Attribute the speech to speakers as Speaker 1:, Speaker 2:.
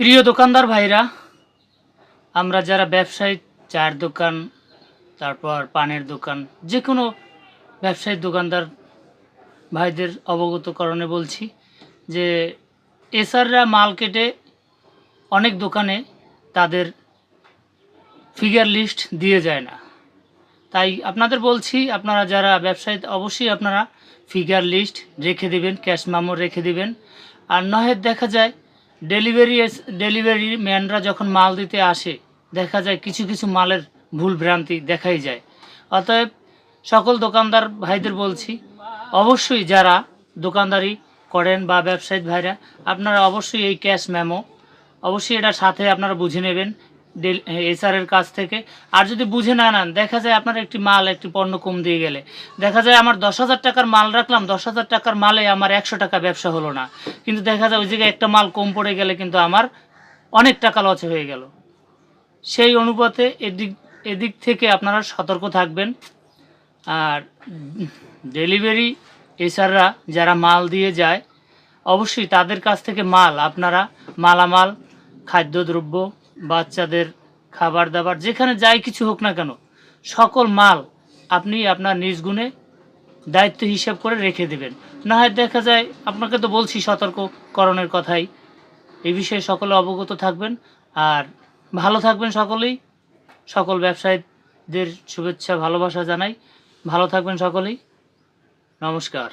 Speaker 1: প্রিয় দোকানদার ভাইরা, আমরা যারা ব্যবসায়ী চায়ের দোকান, তারপর পানের দোকান যে কোনো ব্যবসায়ী দোকানদার ভাইদের অবগতকরণে বলছি যে এসআররা মাল কেটে অনেক দোকানে তাদের ফিগার লিস্ট দিয়ে যায় না। তাই আপনাদের বলছি, আপনারা যারা ব্যবসায়ী, অবশ্যই আপনারা ফিগার লিস্ট রেখে দিবেন, ক্যাশ মামো রেখে দিবেন। আর নয়, দেখা যায় ডেলিভারি ডেলিভারি ম্যানরা যখন মাল দিতে আসে, দেখা যায় কিছু কিছু মালের ভুল ভ্রান্তি দেখাই যায়। অতএব সকল দোকানদার ভাইদের বলছি, অবশ্যই যারা দোকানদারি করেন বা ব্যবসায়িক ভাইরা, আপনারা অবশ্যই এই ক্যাশ মেমো, অবশ্যই এটা সাথে আপনারা বুঝে নেবেন এসআরের কাছ থেকে। আর যদি বুঝে না নেন, দেখা যায় আপনার একটি মাল একটি পণ্য কম দিয়ে গেলে। দেখা যায় আমার দশ হাজার টাকার মাল রাখলাম, দশ হাজার টাকার মালে আমার একশো টাকা ব্যবসা হলো না। কিন্তু দেখা যায় ওই জায়গায় একটা মাল কম পড়ে গেলে কিন্তু আমার অনেক টাকা লস হয়ে গেল। সেই অনুপাতে এদিক এদিক থেকে আপনারা সতর্ক থাকবেন। আর ডেলিভারি এসাররা যারা মাল দিয়ে যায়, অবশ্যই তাদের কাছ থেকে মাল, আপনারা মালামাল, খাদ্যদ্রব্য বাচ্চাদের খাবার দাবার, যেখানে যাই কিছু হোক না কেন, সকল মাল আপনি আপনার নিজ গুণে দায়িত্ব হিসাব করে রেখে দেবেন। না হয় দেখা যায়, আপনাকে তো বলছি সতর্ককরণের কথাই এই বিষয়ে সকলে অবগত থাকবেন, আর ভালো থাকবেন সকলেই। সকল ব্যবসায়ীদের শুভেচ্ছা, ভালোবাসা জানাই। ভালো থাকবেন সকলেই। নমস্কার।